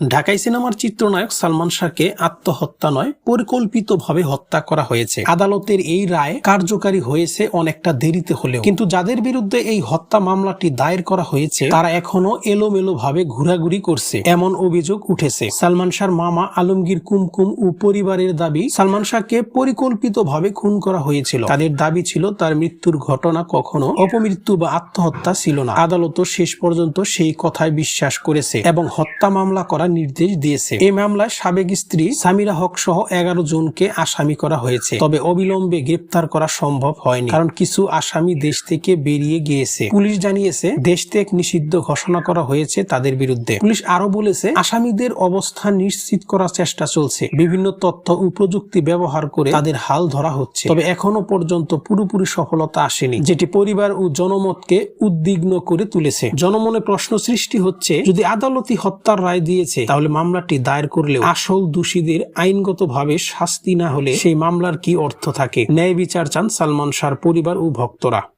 ঢাকাই সিনেমার চিত্রনায়ক সালমান শাহকে আত্মহত্যা নয়, পরিকল্পিতভাবে হত্যা করা হয়েছে। আদালতের এই রায় কার্যকারী হয়েছে অনেকটা দেরিতে হলেও। কিন্তু যাদের বিরুদ্ধে এই হত্যা মামলাটি দায়ের করা হয়েছে, তারা এখনও এলোমেলো ভাবে ঘোরাঘুরি করছে, এমন অভিযোগ উঠেছে। সালমান শাহর মামা আলমগীর কুমকুম ও পরিবারের দাবি, সালমান শাহকে পরিকল্পিতভাবে খুন করা হয়েছিল। তাদের দাবি ছিল তার মৃত্যুর ঘটনা কখনো অপমৃত্যু বা আত্মহত্যা ছিল না। আদালত শেষ পর্যন্ত সেই কথায় বিশ্বাস করেছে এবং হত্যা মামলা করার নির্দেশ দিয়েছে। এই মামলায় সাবেক স্ত্রী সামিরা হক সহ এগারো জনকে আসামি করা হয়েছে। তবে অবিলম্বে গ্রেপ্তার করা সম্ভব হয়নি, কারণ কিছু আসামি দেশ থেকে বেরিয়ে গিয়েছে। পুলিশ জানিয়েছে, দেশ ত্যাগ নিষিদ্ধ ঘোষণা করা হয়েছে তাদের বিরুদ্ধে। পুলিশ আরও বলেছে, আসামিদের অবস্থান নিশ্চিত করার চেষ্টা চলছে। বিভিন্ন তথ্য ও প্রযুক্তি ব্যবহার করে তাদের হাল ধরা হচ্ছে। তবে এখনও পর্যন্ত পুরোপুরি সফলতা আসেনি, যেটি পরিবার ও জনমতকে উদ্বিগ্ন করে তুলেছে। জনমনে প্রশ্ন সৃষ্টি হচ্ছে, যদি আদালতি হত্যার রায় দিয়েছে তাহলে মামলাটি দায়ের করলেও আসল দোষীদের আইনগতভাবে শাস্তি না হলে সেই মামলার কি অর্থ থাকে? ন্যায় বিচার চান সালমান শাহর পরিবার ও ভক্তরা।